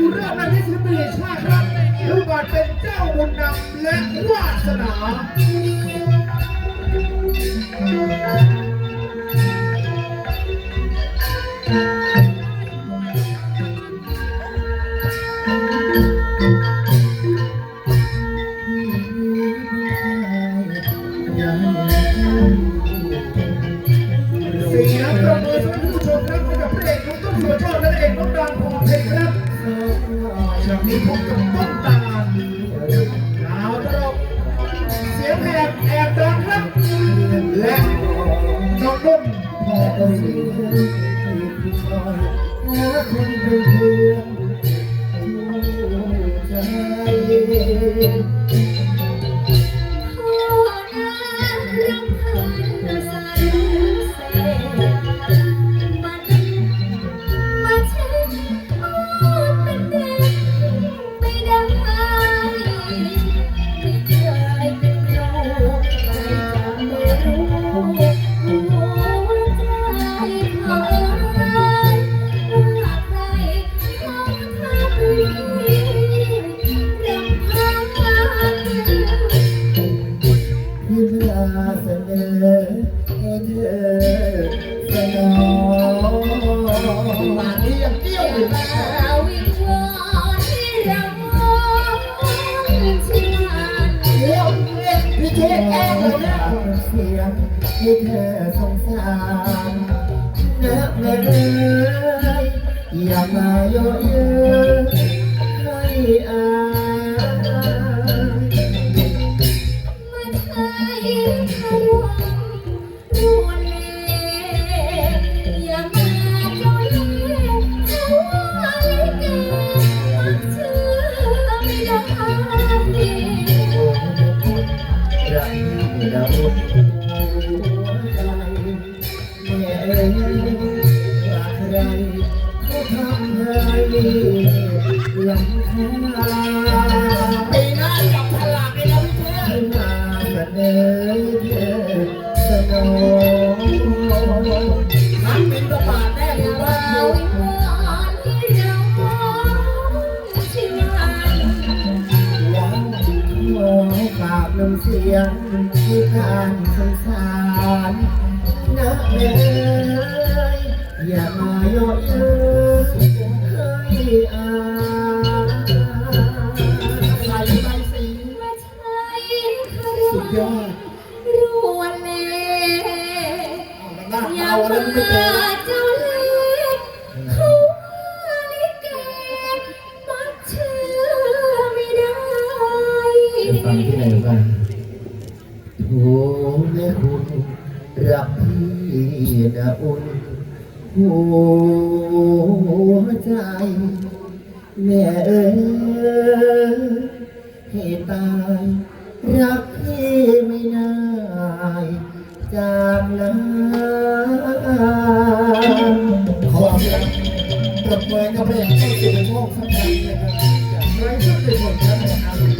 ดูเรื่องนั้นที่ศิลปิชาติครับรูปบาทเป็นเจ้าบุญนำและวาสนา จางนี้พบกับต้นตาลดาวตลกเสียงแหบแอบดังครับและน้องนุ่มพอเอ่ยที่ เสียงให้เธอสงสารนะแม่เอ๋ยอย่ามาโยเย เราหัวใจแม่เอ๋ยว่าใครเขาทำให้ลำคากไปน้าจับฉลากเลยนะพี่เชษมาเสนอ น้ำเสียงที่การสงสารนะแม่เอ๋ยอย่ามาโยนเย้ยให้อายใส่ใบสีสุดยอดรวนเลหน้าอย่าเอามาแล้วไม่เจอ รักพี่นะอุ่นหัวใจแม่เอ๋ให้ตายรักพี่ไม่นายจากนั้นขอเสียงปรบมือกับเพลงให้เสียงโลกสักใรั้งนะครับอย่ากให้ทุกคนได้